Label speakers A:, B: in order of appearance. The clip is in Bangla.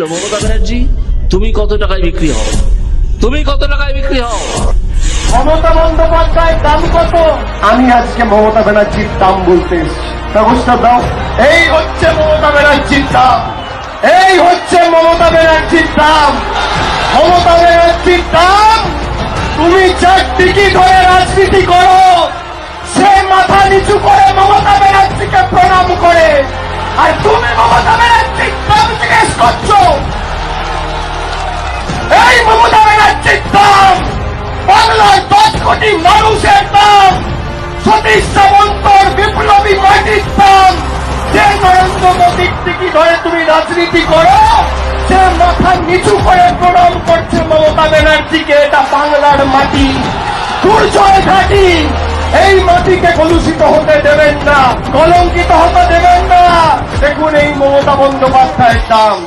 A: হয়েছিল মমতা ব্যানার্জি তুমি কত টাকায় বিক্রি হও? তুমি কত টাকায় বিক্রি হও?
B: মমতা বন্দ্যোপাধ্যায়ের দাম কত? আমি আজকে মমতা ব্যানার্জির দাম বলতে ব্যবস্থা দাও। এই হচ্ছে মমতা ব্যানার্জির দাম। এই হচ্ছে মমতা ব্যানার্জির দাম। মমতা ব্যানার্জির দাম, তুমি যার টিকিট হয়ে রাজনীতি করো, সে মাথা নিচু করে মমতা ব্যানার্জিকে প্রণাম করে। আর তুমি মমতা ব্যানার্জির দাম জিজ্ঞেস করছ? দাম বাংলার দশ কোটি মানুষের দাম সতীশ সামন্তর বিপ্লবী মাটির দাম যে নরেন্দ্র মোদীর টিকি ধরে তুমি রাজনীতি করো, সে মাথা নিচু করে প্রণাম করছে মমতা ব্যানার্জিকে। এটা বাংলার মাটি। দুর্জয় ঘাটি। এই মাটিকে কলুষিত হতে দেবেন না, কলঙ্কিত হতে দেবেন না। দেখুন এই মমতা বন্দ্যোপাধ্যায়ের দাম